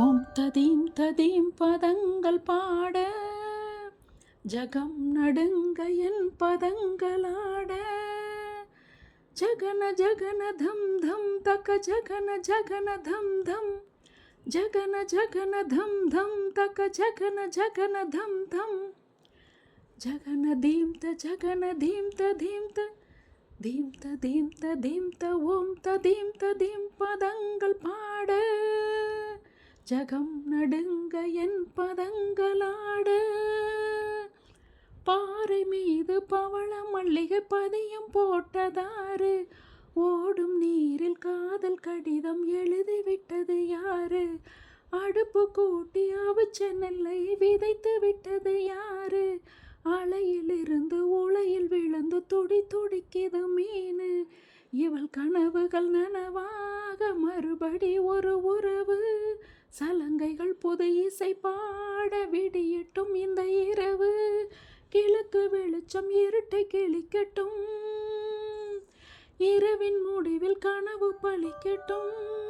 ஓம் ததீம் ததீம் பதங்கள் பாட ஜகம் நடுங்க என் பதங்களாட. ஜகன ஜகன தம் தம் தக ஜகன ஜகன தம் தம் ஜகன ஜகன தம் தம் தக ஜகன ஜகன தம் தம். ஜகன தீம்த ஜகன தீம்த தீம்த தீம்த தீம்த தீம்த ஓம் த தீம் த ஜகம் நடுங்க என் பதங்களாட. பாறை மீது பவள மல்லிகை பதியம் போட்டதாரு ஓடும் நீரில் காதல் கடிதம் எழுதிவிட்டது யாரு? அடுப்பு கூட்டி அவிச்ச நெல்லை விதைத்து விட்டது யாரு? அலையிலிருந்து உலையில் விழுந்து துடி துடிக்கிது மீன். இவள் கனவுகள் நனவாக மறுபடி ஒரு ஒரு சலங்கைகள் புது இசை பாட விடியட்டும் இந்த இரவு. கிழக்கு வெளிச்சம் இருட்டை கிழிக்கட்டும். இரவின் முடிவில் கனவு பழிக்கட்டும்.